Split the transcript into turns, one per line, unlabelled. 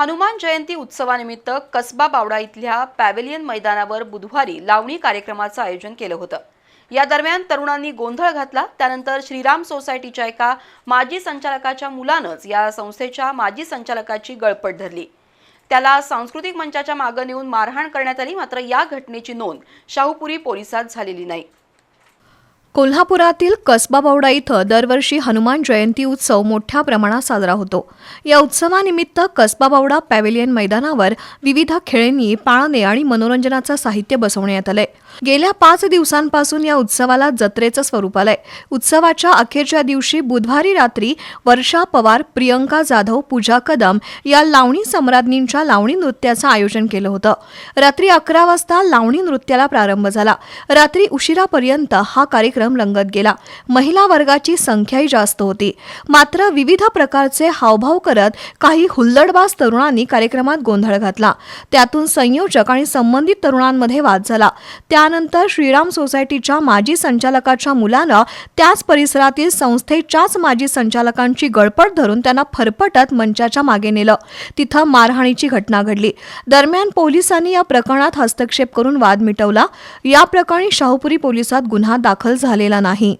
हनुमान जयंती उत्सवानिमित्त कसबा बावडा इथल्या पॅव्हेलियन मैदानावर बुधवारी लावणी कार्यक्रमाचं आयोजन केलं होतं. या दरम्यान तरुणांनी गोंधळ घातला. त्यानंतर श्रीराम सोसायटीच्या एका माजी संचालकाच्या मुलानंच या संस्थेच्या माजी संचालकाची गळपट धरली. त्याला सांस्कृतिक मंचाच्या मागं नेऊन मारहाण करण्यात आली मात्र या घटनेची नोंद शाहूपुरी पोलिसात झालेली नाही.
कोल्हापुरातील कसबा बावडा इथं दरवर्षी हनुमान जयंती उत्सव मोठ्या प्रमाणात साजरा होतो. या उत्सवानिमित्त कसबा बावडा पॅव्हेलियन मैदानावर विविध खेळणी पाळणे आणि मनोरंजनाचं साहित्य बसवण्यात आलंय. गेल्या पाच दिवसांपासून या उत्सवाला जत्रेचं स्वरूप आलंय. उत्सवाच्या अखेरच्या दिवशी बुधवारी रात्री वर्षा पवार प्रियंका जाधव पूजा कदम या लावणी सम्राज्ञींच्या लावणी नृत्याचं आयोजन केलं होतं. रात्री अकरा वाजता लावणी नृत्याला प्रारंभ झाला. रात्री उशिरापर्यंत हा कार्यक्रम रंगत गेला. महिला वर्गाची संख्याही जास्त होती. मात्र विविध प्रकारचे हावभाव करत काही हुल्लडबाज तरुणांनी कार्यक्रमात गोंधळ घातला. त्यातून संयोजक आणि संबंधित तरुणांमध्ये वाद झाला. त्यानंतर श्रीराम सोसायटीच्या माजी संचालकाच्या मुलानं त्याच परिसरातील संस्थेच्याच माजी संचालकांची गळपट धरून त्यांना फरफटत मंचाच्या मागे नेलं. तिथं मारहाणीची घटना घडली. दरम्यान पोलिसांनी या प्रकरणात हस्तक्षेप करून वाद मिटवला. या प्रकरणी शाहूपुरी पोलिसात गुन्हा दाखल झाला. झालेला नाही.